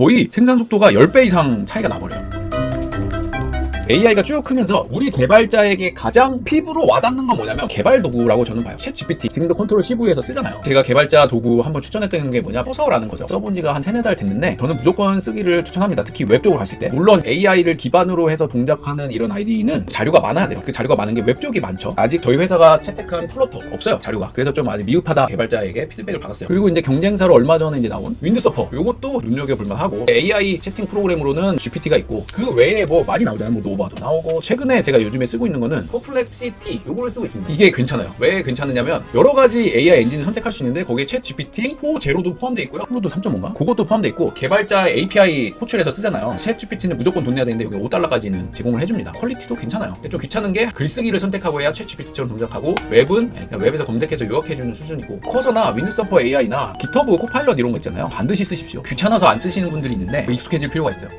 거의 생산 속도가 10배 이상 차이가 나버려요. AI가 쭉 크면서 우리 개발자에게 가장 피부로 와닿는 건 뭐냐면 개발 도구라고 저는 봐요. 챗 GPT 지금도 컨트롤 C9에서 쓰잖아요. 제가 개발자 도구 한번 추천했던 게 뭐냐 포서라는 거죠. 써본 지가 한 세네 달 됐는데 저는 무조건 쓰기를 추천합니다. 특히 웹 쪽으로 하실 때. 물론 AI를 기반으로 해서 동작하는 이런 아이디는 자료가 많아야 돼요. 그 자료가 많은 게 웹 쪽이 많죠. 아직 저희 회사가 채택한 플러터 없어요. 자료가. 그래서 좀 아직 미흡하다 개발자에게 피드백을 받았어요. 그리고 이제 경쟁사로 얼마 전에 이제 나온 윈드 서퍼. 요것도 눈여겨볼 만하고 AI 채팅 프로그램으로는 GPT가 있고 그 외에 뭐 많이 나오잖아요. 뭐 노바도 나오고 최근에 제가 요즘에 쓰고 있는 거는 퍼플렉시티 요거를 쓰고 있습니다. 이게 괜찮아요. 왜 괜찮느냐면 여러 가지 AI 엔진을 선택할 수 있는데 거기에 챗 GPT 4 제로도 포함되어 있고요. 플로도 3.5인가? 그것도 포함되어 있고 개발자 API 호출해서 쓰잖아요. 챗 GPT는 무조건 돈 내야 되는데 여기 5달러까지는 제공을 해줍니다. 퀄리티도 괜찮아요. 좀 귀찮은 게 글쓰기를 선택하고 해야 챗 GPT처럼 동작하고 웹은 웹에서 검색해서 요약해주는 수준이고 커서나 윈드 서퍼 AI나 기터브 코파일럿 이런 거 있잖아요. 반드시 쓰십시오. 귀찮아서 안 쓰시는 분들이 있는데 익숙해질 필요가 있어요.